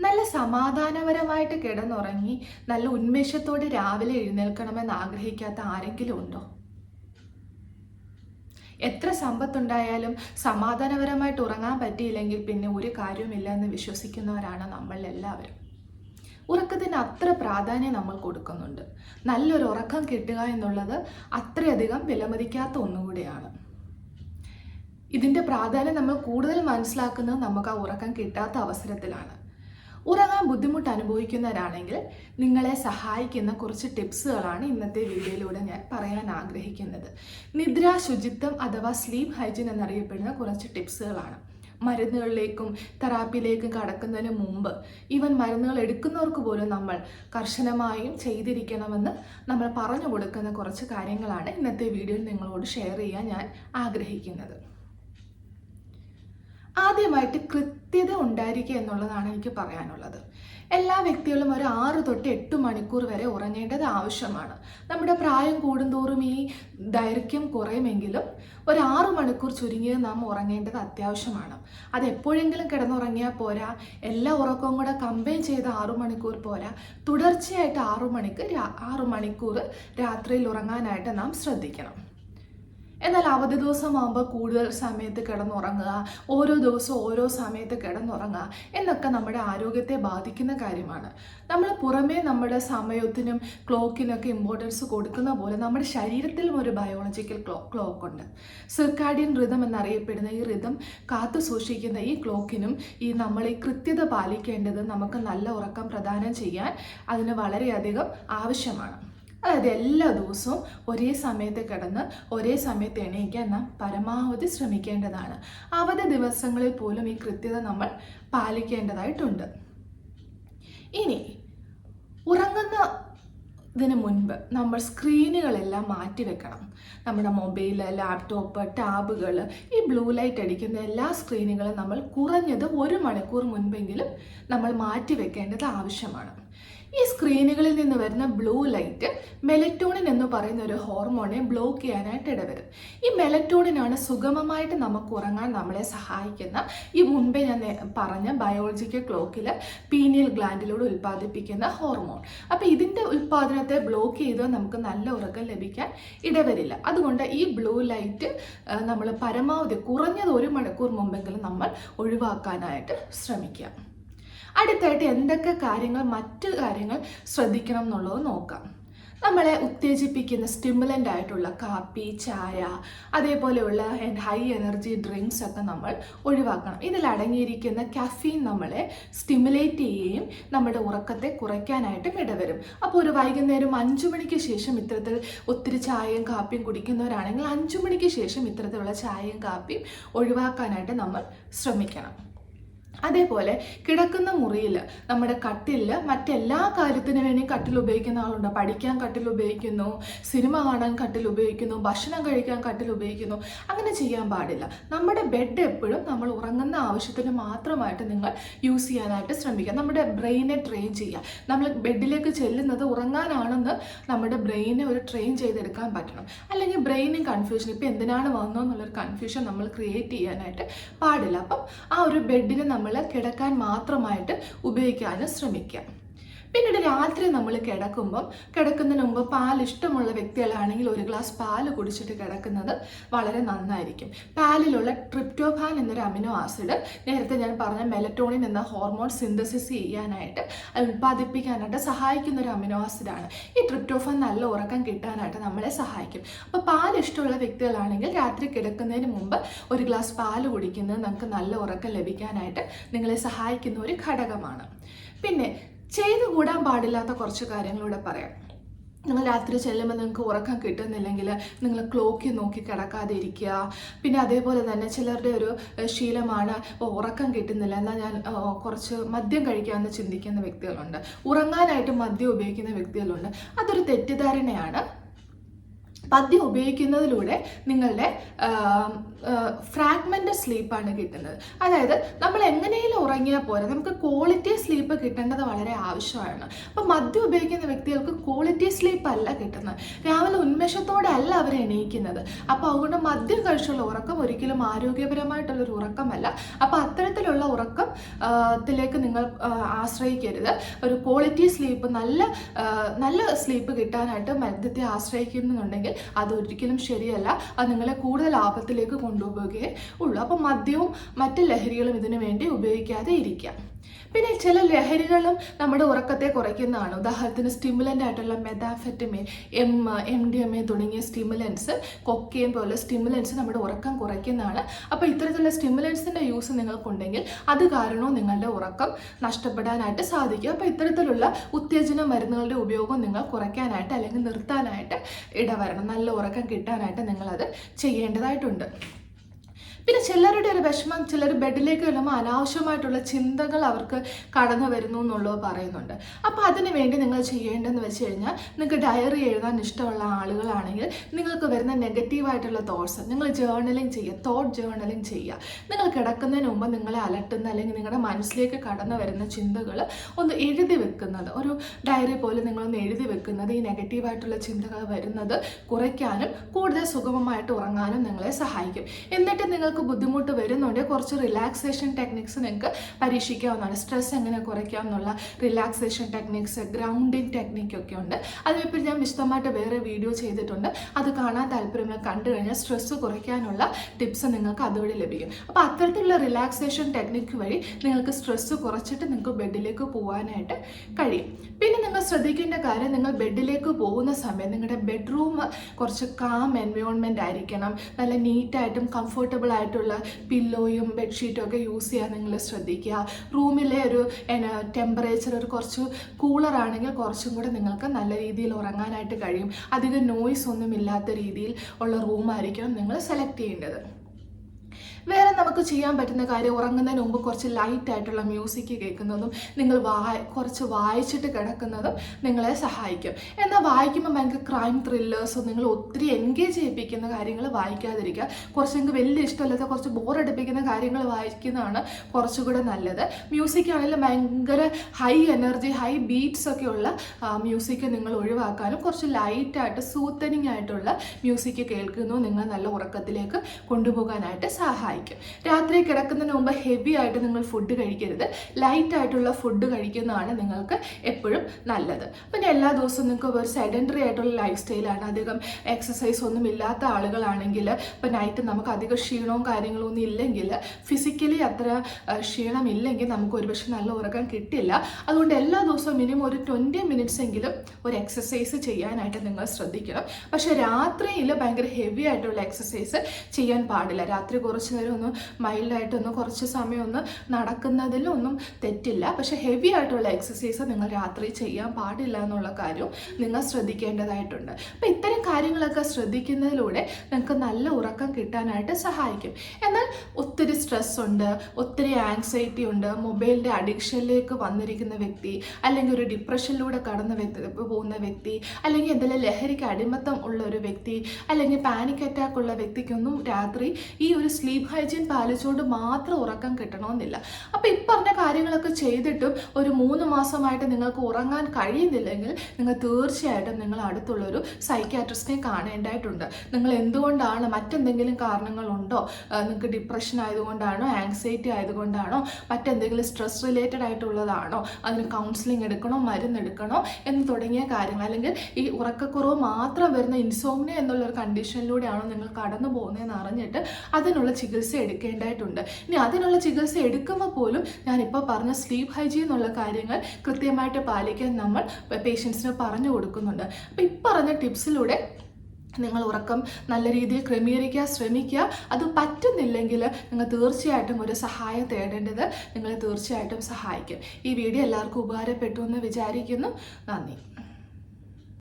നല്ല സമാധാനപരമായിട്ട് കിടന്നുറങ്ങി നല്ല ഉന്മേഷത്തോടെ രാവിലെ എഴുന്നേൽക്കണമെന്ന് ആഗ്രഹിക്കാത്ത ആരെങ്കിലും ഉണ്ടോ? എത്ര സമ്പത്തുണ്ടായാലും സമാധാനപരമായിട്ട് ഉറങ്ങാൻ പറ്റിയില്ലെങ്കിൽ പിന്നെ ഒരു കാര്യവുമില്ല എന്ന് വിശ്വസിക്കുന്നവരാണ് നമ്മൾ എല്ലാവരും ഉറക്കത്തിന് അത്ര പ്രാധാന്യം നമ്മൾ കൊടുക്കുന്നുണ്ട്. നല്ലൊരു ഉറക്കം കിട്ടുക എന്നുള്ളത് അത്രയധികം വിലമതിക്കാത്ത ഒന്നുകൂടിയാണ്. ഇതിന്റെ പ്രാധാന്യം നമ്മൾ കൂടുതൽ മനസ്സിലാക്കുന്നത് നമുക്ക് ആ ഉറക്കം കിട്ടാത്ത അവസരത്തിലാണ്. ഉറങ്ങാൻ ബുദ്ധിമുട്ട് അനുഭവിക്കുന്നവരാണെങ്കിൽ നിങ്ങളെ സഹായിക്കുന്ന കുറച്ച് ടിപ്സുകളാണ് ഇന്നത്തെ വീഡിയോയിലൂടെ ഞാൻ പറയാൻ ആഗ്രഹിക്കുന്നത്. നിദ്ര ശുചിത്വം അഥവാ സ്ലീപ്പ് ഹൈജീൻ എന്നറിയപ്പെടുന്ന കുറച്ച് ടിപ്സുകളാണ്. മരുന്നുകളിലേക്കും തെറാപ്പിയിലേക്കും കടക്കുന്നതിന് മുമ്പ് ഈവൻ മരുന്നുകൾ എടുക്കുന്നവർക്ക് പോലും നമ്മൾ കർശനമായും ചെയ്തിരിക്കണമെന്ന് നമ്മൾ പറഞ്ഞു കൊടുക്കുന്ന കുറച്ച് കാര്യങ്ങളാണ് ഇന്നത്തെ വീഡിയോയിൽ നിങ്ങളോട് ഷെയർ ചെയ്യാൻ ഞാൻ ആഗ്രഹിക്കുന്നത്. ആദ്യമായിട്ട് കൃത്യത ഉണ്ടായിരിക്കുക എന്നുള്ളതാണ് എനിക്ക് പറയാനുള്ളത്. എല്ലാ വ്യക്തികളും ഒരു ആറ് തൊട്ട് എട്ട് മണിക്കൂർ വരെ ഉറങ്ങേണ്ടത് ആവശ്യമാണ്. നമ്മുടെ പ്രായം കൂടുന്തോറും ഈ ദൈർഘ്യം കുറയുമെങ്കിലും ഒരു ആറ് മണിക്കൂർ ചുരുങ്ങിയത് നാം ഉറങ്ങേണ്ടത് അത്യാവശ്യമാണ്. അത് എപ്പോഴെങ്കിലും കിടന്നുറങ്ങിയാൽ പോരാ എല്ലാ ഉറക്കവും കൂടെ കമ്പൈൻ ചെയ്ത് ആറു മണിക്കൂർ പോരാ. തുടർച്ചയായിട്ട് ആറു മണിക്ക് ആറു മണിക്കൂർ രാത്രിയിൽ ഉറങ്ങാനായിട്ട് നാം ശ്രദ്ധിക്കണം. എന്നാൽ അവധി ദിവസമാകുമ്പോൾ കൂടുതൽ സമയത്ത് കിടന്നുറങ്ങുക ഓരോ ദിവസവും ഓരോ സമയത്ത് കിടന്നുറങ്ങുക എന്നൊക്കെ നമ്മുടെ ആരോഗ്യത്തെ ബാധിക്കുന്ന കാര്യമാണ്. നമ്മൾ പുറമേ നമ്മുടെ സമയത്തിനും ക്ലോക്കിനൊക്കെ ഇമ്പോർട്ടൻസ് കൊടുക്കുന്ന പോലെ നമ്മുടെ ശരീരത്തിലും ഒരു ബയോളജിക്കൽ ക്ലോ ക്ലോക്ക് ഉണ്ട്. സിർക്കാഡിയൻ റിതം എന്നറിയപ്പെടുന്ന ഈ റിതം കാത്തു സൂക്ഷിക്കുന്ന ഈ ക്ലോക്കിനും ഈ നമ്മൾ ഈ കൃത്യത പാലിക്കേണ്ടത് നമുക്ക് നല്ല ഉറക്കം പ്രദാനം ചെയ്യാൻ അതിന് വളരെയധികം ആവശ്യമാണ്. അതായത് എല്ലാ ദിവസവും ഒരേ സമയത്ത് കിടന്ന് ഒരേ സമയത്ത് എണീക്കാൻ നാം പരമാവധി ശ്രമിക്കേണ്ടതാണ്. അവധി ദിവസങ്ങളിൽ പോലും ഈ കൃത്യത നമ്മൾ പാലിക്കേണ്ടതായിട്ടുണ്ട്. ഇനി ഉറങ്ങുന്ന ഇതിന് മുൻപ് നമ്മൾ സ്ക്രീനുകളെല്ലാം മാറ്റി വെക്കണം. നമ്മുടെ മൊബൈൽ ലാപ്ടോപ്പ് ടാബുകൾ ഈ ബ്ലൂ ലൈറ്റ് അടിക്കുന്ന എല്ലാ സ്ക്രീനുകളും നമ്മൾ കുറഞ്ഞത് ഒരു മണിക്കൂർ മുൻപെങ്കിലും നമ്മൾ മാറ്റി വെക്കേണ്ടത് ആവശ്യമാണ്. ഈ സ്ക്രീനുകളിൽ നിന്ന് വരുന്ന ബ്ലൂ ലൈറ്റ് മെലറ്റോണിൻ എന്ന് പറയുന്ന ഒരു ഹോർമോണെ ബ്ലോക്ക് ചെയ്യാനായിട്ട് ഇടവരും. ഈ മെലറ്റോണിനാണ് സുഗമമായിട്ട് നമുക്ക് ഉറങ്ങാൻ നമ്മളെ സഹായിക്കുന്ന ഈ മുൻപേ ഞാൻ പറഞ്ഞ ബയോളജിക്കൽ ക്ലോക്കിൽ പീനിയൽ ഗ്ലാൻഡിലൂടെ ഉൽപ്പാദിപ്പിക്കുന്ന ഹോർമോൺ അപ്പോൾ ഇതിന്റെ ഉൽപ്പാദനത്തെ ബ്ലോക്ക് ചെയ്തോ നമുക്ക് നല്ല ഉറക്കം ലഭിക്കാൻ ഇടവരില്ല. അതുകൊണ്ട് ഈ ബ്ലൂ ലൈറ്റ് നമ്മൾ പരമാവധി കുറഞ്ഞത് ഒരു മണിക്കൂർ മുമ്പെങ്കിലും നമ്മൾ ഒഴിവാക്കാനായിട്ട് ശ്രമിക്കുക. അടുത്തായിട്ട് എന്തൊക്കെ കാര്യങ്ങൾ മറ്റു കാര്യങ്ങൾ ശ്രദ്ധിക്കണം എന്നുള്ളത് നോക്കാം. നമ്മളെ ഉത്തേജിപ്പിക്കുന്ന സ്റ്റിമുലന്റ് ആയിട്ടുള്ള കാപ്പി ചായ അതേപോലെയുള്ള ഹൈ എനർജി ഡ്രിങ്ക്സ് ഒക്കെ നമ്മൾ ഒഴിവാക്കണം. ഇതിൽ അടങ്ങിയിരിക്കുന്ന കഫീൻ നമ്മളെ സ്റ്റിമുലേറ്റ് ചെയ്യുകയും നമ്മുടെ ഉറക്കത്തെ കുറയ്ക്കാനായിട്ടും ഇടവരും. അപ്പോൾ ഒരു വൈകുന്നേരം അഞ്ചു മണിക്ക് ശേഷം ഇത്തരത്തിൽ ഒത്തിരി ചായയും കാപ്പിയും കുടിക്കുന്നവരാണെങ്കിൽ അഞ്ചു മണിക്ക് ശേഷം ഇത്തരത്തിലുള്ള ചായയും കാപ്പിയും ഒഴിവാക്കാനായിട്ട് നമ്മൾ ശ്രമിക്കണം. അതേപോലെ കിടക്കുന്ന മുറിയിൽ നമ്മുടെ കട്ടിലിൽ മറ്റെല്ലാ കാര്യത്തിനു വേണ്ടി കട്ടിൽ ഉപയോഗിക്കുന്ന ആളുണ്ട്. പഠിക്കാൻ കട്ടിൽ ഉപയോഗിക്കുന്നു സിനിമ കാണാൻ കട്ടിൽ ഉപയോഗിക്കുന്നു ഭക്ഷണം കഴിക്കാൻ കട്ടിൽ ഉപയോഗിക്കുന്നു. അങ്ങനെ ചെയ്യാൻ പാടില്ല. നമ്മുടെ ബെഡ് എപ്പോഴും നമ്മൾ ഉറങ്ങുന്ന ആവശ്യത്തിന് മാത്രമായിട്ട് നിങ്ങൾ യൂസ് ചെയ്യാനായിട്ട് ശ്രമിക്കുക. നമ്മുടെ ബ്രെയിനെ ട്രെയിൻ ചെയ്യുക. നമ്മൾ ബെഡിലേക്ക് ചെല്ലുന്നത് ഉറങ്ങാനാണെന്ന് നമ്മുടെ ബ്രെയിനെ ഒരു ട്രെയിൻ ചെയ്തെടുക്കാൻ പറ്റണം. അല്ലെങ്കിൽ ബ്രെയിനും കൺഫ്യൂഷൻ ഇപ്പം എന്തിനാണ് വന്നതെന്നുള്ളൊരു കൺഫ്യൂഷൻ നമ്മൾ ക്രിയേറ്റ് ചെയ്യാനായിട്ട് പാടില്ല. അപ്പം ആ ഒരു ബെഡിനെ നമ്മൾ കിടക്കാൻ മാത്രമായിട്ട് ഉപയോഗിക്കാനും ശ്രമിക്കുക. പിന്നീട് രാത്രി നമ്മൾ കിടക്കുമ്പം കിടക്കുന്നതിന് മുമ്പ് പാൽ ഇഷ്ടമുള്ള വ്യക്തികളാണെങ്കിൽ ഒരു ഗ്ലാസ് പാൽ കുടിച്ചിട്ട് കിടക്കുന്നത് വളരെ നന്നായിരിക്കും. പാലിലുള്ള ട്രിപ്റ്റോഫാൻ എന്നൊരു അമിനോ ആസിഡ് നേരത്തെ ഞാൻ പറഞ്ഞ മെലറ്റോണിൻ എന്ന ഹോർമോൺ സിന്തസിസ് ചെയ്യാനായിട്ട് അത് ഉൽപ്പാദിപ്പിക്കാനായിട്ട് സഹായിക്കുന്ന ഒരു അമിനോ ആസിഡാണ്. ഈ ട്രിപ്റ്റോഫാൻ നല്ല ഉറക്കം കിട്ടാനായിട്ട് നമ്മളെ സഹായിക്കും. അപ്പോൾ പാൽ ഇഷ്ടമുള്ള വ്യക്തികളാണെങ്കിൽ രാത്രി കിടക്കുന്നതിന് മുമ്പ് ഒരു ഗ്ലാസ് പാൽ കുടിക്കുന്നത് നമുക്ക് നല്ല ഉറക്കം ലഭിക്കാനായിട്ട് നിങ്ങളെ സഹായിക്കുന്ന ഒരു ഘടകമാണ്. പിന്നെ ചെയ്തു കൂടാൻ പാടില്ലാത്ത കുറച്ച് കാര്യങ്ങളൂടെ പറയാം. നിങ്ങൾ രാത്രി ചെല്ലുമ്പോൾ നിങ്ങൾക്ക് ഉറക്കം കിട്ടുന്നില്ലെങ്കിൽ നിങ്ങൾ ക്ലോക്കി നോക്കി കിടക്കാതെ ഇരിക്കുക പിന്നെ അതേപോലെ തന്നെ ചിലരുടെ ഒരു ശീലമാണ് "ഓ, ഉറക്കം കിട്ടുന്നില്ല എന്നാൽ ഞാൻ കുറച്ച് മദ്യം കഴിക്കാമെന്ന് ചിന്തിക്കുന്ന വ്യക്തികളുണ്ട്. ഉറങ്ങാനായിട്ട് മദ്യം ഉപയോഗിക്കുന്ന വ്യക്തികളുണ്ട്. അതൊരു തെറ്റിദ്ധാരണയാണ്. പദ്യം ഉപയോഗിക്കുന്നതിലൂടെ നിങ്ങളുടെ ഫ്രാഗ്മെന്റ് സ്ലീപ്പാണ് കിട്ടുന്നത്. അതായത് നമ്മൾ എങ്ങനെയും ഉറങ്ങിയാൽ പോരാ നമുക്ക് ക്വാളിറ്റി സ്ലീപ്പ് കിട്ടേണ്ടത് വളരെ ആവശ്യമാണ്. അപ്പം മദ്യം ഉപയോഗിക്കുന്ന വ്യക്തികൾക്ക് ക്വാളിറ്റി സ്ലീപ്പ് അല്ല കിട്ടുന്നത്. രാവിലെ ഉന്മേഷത്തോടെ അല്ല അവർ എണീക്കുന്നത്. അപ്പോൾ അതുകൊണ്ട് മദ്യം കഴിച്ചുള്ള ഉറക്കം ഒരിക്കലും ആരോഗ്യപരമായിട്ടുള്ളൊരു ഉറക്കമല്ല. അപ്പോൾ അത്തരത്തിലുള്ള ഉറക്കം ത്തിലേക്ക് നിങ്ങൾ ആശ്രയിക്കരുത്. ഒരു ക്വാളിറ്റി സ്ലീപ്പ് നല്ല നല്ല സ്ലീപ്പ് കിട്ടാനായിട്ട് മദ്യത്തെ ആശ്രയിക്കുന്നുണ്ടെങ്കിൽ അത് ഒരിക്കലും ശരിയല്ല. അത് നിങ്ങളെ കൂടുതൽ ആപത്തിലേക്ക് കൊണ്ടുപോവുകയേ ഉള്ളൂ. അപ്പം മദ്യവും മറ്റ് ലഹരികളും ഇതിനു വേണ്ടി ഉപയോഗിക്കാതെ ഇരിക്കാം. പിന്നെ ചില ലഹരികളും നമ്മുടെ ഉറക്കത്തെ കുറയ്ക്കുന്നതാണ്. ഉദാഹരണത്തിന് സ്റ്റിമുലന്റ് ആയിട്ടുള്ള methamphetamine M M D M A തുടങ്ങിയ സ്റ്റിമുലൻസ് കൊക്കെയിൻ പോലെ സ്റ്റിമുലൻസ് നമ്മുടെ ഉറക്കം കുറയ്ക്കുന്നതാണ്. അപ്പോൾ ഇത്തരത്തിലുള്ള സ്റ്റിമുലൻസിന്റെ യൂസ് നിങ്ങൾക്കുണ്ടെങ്കിൽ അത് കാരണവും നിങ്ങളുടെ ഉറക്കം നഷ്ടപ്പെടാനായിട്ട് സാധിക്കും. അപ്പോൾ ഇത്തരത്തിലുള്ള ഉത്തേജന മരുന്നുകളുടെ ഉപയോഗം നിങ്ങൾ കുറയ്ക്കാനായിട്ട് അല്ലെങ്കിൽ നിർത്താനായിട്ട് ഇടവരണം. നല്ല ഉറക്കം കിട്ടാനായിട്ട് നിങ്ങളത് ചെയ്യേണ്ടതായിട്ടുണ്ട്. പിന്നെ ചിലരുടെ ഒരു വിഷമം ചിലർ ബെഡിലേക്ക് വരുമ്പോൾ അനാവശ്യമായിട്ടുള്ള ചിന്തകൾ അവർക്ക് കടന്നു വരുന്നു എന്നുള്ളത് പറയുന്നുണ്ട്. അപ്പോൾ അതിന് വേണ്ടി നിങ്ങൾ ചെയ്യേണ്ടതെന്ന് വെച്ച് കഴിഞ്ഞാൽ നിങ്ങൾക്ക് ഡയറി എഴുതാൻ ഇഷ്ടമുള്ള ആളുകളാണെങ്കിൽ നിങ്ങൾക്ക് വരുന്ന നെഗറ്റീവായിട്ടുള്ള തോട്ട്സ് നിങ്ങൾ ജേർണലിങ് ചെയ്യുക തോട്ട് ജേർണലിങ് ചെയ്യുക. നിങ്ങൾ കിടക്കുന്നതിന് മുമ്പ് നിങ്ങളെ അലട്ടുന്ന അല്ലെങ്കിൽ നിങ്ങളുടെ മനസ്സിലേക്ക് കടന്നു വരുന്ന ചിന്തകൾ ഒന്ന് എഴുതി വെക്കുന്നത് ഒരു ഡയറി പോലെ നിങ്ങളൊന്ന് എഴുതി വെക്കുന്നത് ഈ നെഗറ്റീവായിട്ടുള്ള ചിന്തകൾ വരുന്നത് കുറയ്ക്കാനും കൂടുതൽ സുഗമമായിട്ട് ഉറങ്ങാനും നിങ്ങളെ സഹായിക്കും. എന്നിട്ട് നിങ്ങൾക്ക് ബുദ്ധിമുട്ട് വരുന്നുണ്ടെങ്കിൽ കുറച്ച് റിലാക്സേഷൻ ടെക്നിക്സ് നിങ്ങൾക്ക് പരീക്ഷിക്കാവുന്നതാണ്. സ്ട്രെസ് എങ്ങനെ കുറയ്ക്കാം എന്നുള്ള റിലാക്സേഷൻ ടെക്നിക്സ് ഗ്രൗണ്ടിങ് ടെക്നിക്ക് ഒക്കെ ഉണ്ട്. അതിനിപ്പോൾ ഞാൻ വിശദമായിട്ട് വേറെ വീഡിയോ ചെയ്തിട്ടുണ്ട്. അത് കാണാൻ താല്പര്യങ്ങൾ കണ്ടു കഴിഞ്ഞാൽ സ്ട്രെസ് കുറയ്ക്കാനുള്ള ടിപ്സ് നിങ്ങൾക്ക് അതുവഴി ലഭിക്കും. അപ്പോൾ അത്തരത്തിലുള്ള റിലാക്സേഷൻ ടെക്നിക്ക് വഴി നിങ്ങൾക്ക് സ്ട്രെസ് കുറച്ചിട്ട് നിങ്ങൾക്ക് ബെഡിലേക്ക് പോകാനായിട്ട് കഴിയും. പിന്നെ നിങ്ങൾ ശ്രദ്ധിക്കേണ്ട കാര്യം നിങ്ങൾ ബെഡിലേക്ക് പോകുന്ന സമയം നിങ്ങളുടെ ബെഡ്റൂം കുറച്ച് കാം എൻവയോൺമെന്റ് ആയിരിക്കണം. നല്ല നീറ്റായിട്ടും കംഫർട്ടബിൾ ആയിട്ടുള്ള പില്ലോയും ബെഡ്ഷീറ്റും ഒക്കെ യൂസ് ചെയ്യാൻ നിങ്ങൾ ശ്രദ്ധിക്കുക. റൂമിലെ ഒരു ടെമ്പറേച്ചർ ഒരു കുറച്ച് കൂളർ ആണെങ്കിൽ കുറച്ചും കൂടെ നിങ്ങൾക്ക് നല്ല രീതിയിൽ ഉറങ്ങാനായിട്ട് കഴിയും. അധികം നോയ്സ് ഒന്നും ഇല്ലാത്ത രീതിയിൽ ഉള്ള റൂമായിരിക്കണം നിങ്ങൾ സെലക്ട് ചെയ്യേണ്ടത്. വേറെ നമുക്ക് ചെയ്യാൻ പറ്റുന്ന കാര്യം ഉറങ്ങുന്നതിന് മുമ്പ് കുറച്ച് ലൈറ്റ് ആയിട്ടുള്ള മ്യൂസിക് കേൾക്കുന്നതും നിങ്ങൾ വായ കുറച്ച് വായിച്ചിട്ട് കിടക്കുന്നതും നിങ്ങളെ സഹായിക്കും. എന്നാൽ വായിക്കുമ്പോൾ ഭയങ്കര ക്രൈം ത്രില്ലേഴ്സും നിങ്ങൾ ഒത്തിരി എൻഗേജ് ചെയ്യിപ്പിക്കുന്ന കാര്യങ്ങൾ വായിക്കാതിരിക്കുക. കുറച്ച് നിങ്ങൾക്ക് വലിയ ഇഷ്ടമല്ലാത്ത കുറച്ച് ബോറടിപ്പിക്കുന്ന കാര്യങ്ങൾ വായിക്കുന്നതാണ് കുറച്ചുകൂടെ നല്ലത്. മ്യൂസിക് ആണെങ്കിലും ഭയങ്കര ഹൈ എനർജി ഹൈ ബീറ്റ്സ് ഒക്കെ ഉള്ള മ്യൂസിക് നിങ്ങൾ ഒഴിവാക്കാനും കുറച്ച് ലൈറ്റായിട്ട് സൂത്തനിങ് ആയിട്ടുള്ള മ്യൂസിക് കേൾക്കുന്നു. നിങ്ങൾ നല്ല ഉറക്കത്തിലേക്ക് കൊണ്ടുപോകാനായിട്ട് സഹായിക്കും. രാത്രി കിടക്കുന്നതിന് മുമ്പ് ഹെവി ആയിട്ട് നിങ്ങൾ ഫുഡ് കഴിക്കരുത്. ലൈറ്റ് ആയിട്ടുള്ള ഫുഡ് കഴിക്കുന്നതാണ് നിങ്ങൾക്ക് എപ്പോഴും നല്ലത്. പിന്നെ എല്ലാ ദിവസവും നിങ്ങൾക്ക് ഒരു സെഡൻഡറി ആയിട്ടുള്ള ലൈഫ് സ്റ്റൈലാണ് അധികം എക്സസൈസ് ഒന്നും ഇല്ലാത്ത ആളുകളാണെങ്കിൽ ഇപ്പം നൈറ്റ് നമുക്ക് അധികം ക്ഷീണവും കാര്യങ്ങളും ഒന്നും ഇല്ലെങ്കിൽ ഫിസിക്കലി അത്ര ക്ഷീണം ക്ഷീണമില്ലെങ്കിൽ നമുക്ക് ഒരുപക്ഷെ നല്ല ഉറക്കം കിട്ടില്ല. അതുകൊണ്ട് എല്ലാ ദിവസവും മിനിമം ഒരു ട്വന്റി മിനിറ്റ്സ് എങ്കിലും ഒരു എക്സസൈസ് ചെയ്യാനായിട്ട് നിങ്ങൾ ശ്രദ്ധിക്കണം. പക്ഷേ രാത്രിയിൽ ഭയങ്കര ഹെവി ആയിട്ടുള്ള എക്സസൈസ് ചെയ്യാൻ പാടില്ല. രാത്രി കുറച്ച് നേരം ഒന്ന് മൈൽഡായിട്ടൊന്ന് കുറച്ച് സമയം ഒന്ന് നടക്കുന്നതിലൊന്നും തെറ്റില്ല. പക്ഷേ ഹെവി ആയിട്ടുള്ള എക്സസൈസ് നിങ്ങൾ രാത്രി ചെയ്യാൻ പാടില്ല എന്നുള്ള കാര്യവും നിങ്ങൾ ശ്രദ്ധിക്കേണ്ടതായിട്ടുണ്ട്. അപ്പം ഇത്തരം കാര്യങ്ങളൊക്കെ ശ്രദ്ധിക്കുന്നതിലൂടെ നിങ്ങൾക്ക് നല്ല ഉറക്കം കിട്ടാനായിട്ട് സഹായിക്കും. എന്നാൽ ഒത്തിരി സ്ട്രെസ് ഉണ്ട് ഒത്തിരി ആങ്സൈറ്റി ഉണ്ട്. മൊബൈലിന്റെ അഡിക്ഷനിലേക്ക് വന്നിരിക്കുന്ന വ്യക്തി അല്ലെങ്കിൽ ഒരു ഡിപ്രഷനിലൂടെ കടന്ന് പോകുന്ന വ്യക്തി അല്ലെങ്കിൽ എന്തെങ്കിലും ലഹരിക്ക് അടിമത്തം ഉള്ള ഒരു വ്യക്തി അല്ലെങ്കിൽ പാനിക് അറ്റാക്ക് ഉള്ള വ്യക്തിക്കൊന്നും രാത്രി ഈ ഒരു സ്ലീപ്പ് ഹൈജീൻ പാലിച്ചുകൊണ്ട് മാത്രം ഉറക്കം കിട്ടണമെന്നില്ല. അപ്പോൾ ഇപ്പറഞ്ഞ പറഞ്ഞ കാര്യങ്ങളൊക്കെ ചെയ്തിട്ടും ഒരു മൂന്ന് മാസമായിട്ട് നിങ്ങൾക്ക് ഉറങ്ങാൻ കഴിയുന്നില്ലെങ്കിൽ നിങ്ങൾ തീർച്ചയായിട്ടും നിങ്ങൾ അടുത്തുള്ളൊരു സൈക്യാട്രിസ്റ്റിനെ കാണേണ്ടതായിട്ടുണ്ട്. നിങ്ങൾ എന്തുകൊണ്ടാണ് മറ്റെന്തെങ്കിലും കാരണങ്ങളുണ്ടോ? നിങ്ങൾക്ക് ഡിപ്രഷൻ ആയതുകൊണ്ടാണോ? ആങ്സൈറ്റി ആയതുകൊണ്ടാണോ? മറ്റെന്തെങ്കിലും സ്ട്രെസ് റിലേറ്റഡ് ആയിട്ടുള്ളതാണോ? അതിന് കൗൺസിലിംഗ് എടുക്കണോ? മരുന്ന് എടുക്കണോ? എന്ന് തുടങ്ങിയ കാര്യങ്ങൾ. അല്ലെങ്കിൽ ഈ ഉറക്കക്കുറവ് മാത്രം വരുന്ന ഇൻസോമിനിയ എന്നുള്ളൊരു കണ്ടീഷനിലൂടെയാണോ നിങ്ങൾ കടന്നു പോകുന്നതെന്ന് അറിഞ്ഞിട്ട് അതിനുള്ള ചികിത്സ എടുക്കേണ്ടതായിട്ടുണ്ട്. ഇനി അതിനുള്ള ചികിത്സ എടുക്കുമ്പോൾ പോലും ഞാനിപ്പോൾ പറഞ്ഞ സ്ലീപ്പ് ഹൈജീൻ എന്നുള്ള കാര്യങ്ങൾ കൃത്യമായിട്ട് പാലിക്കാൻ നമ്മൾ പേഷ്യൻസിന് പറഞ്ഞു കൊടുക്കുന്നുണ്ട്. അപ്പോൾ ഇപ്പറഞ്ഞ ടിപ്സിലൂടെ നിങ്ങൾ ഉറക്കം നല്ല രീതിയിൽ ക്രമീകരിക്കാൻ ശ്രമിക്കുക. അത് പറ്റുന്നില്ലെങ്കിൽ നിങ്ങൾ തീർച്ചയായിട്ടും ഒരു സഹായം തേടേണ്ടത് നിങ്ങളെ തീർച്ചയായിട്ടും സഹായിക്കും. ഈ വീഡിയോ എല്ലാവർക്കും ഉപകാരപ്പെട്ടു എന്ന് വിചാരിക്കുന്നു. നന്ദി.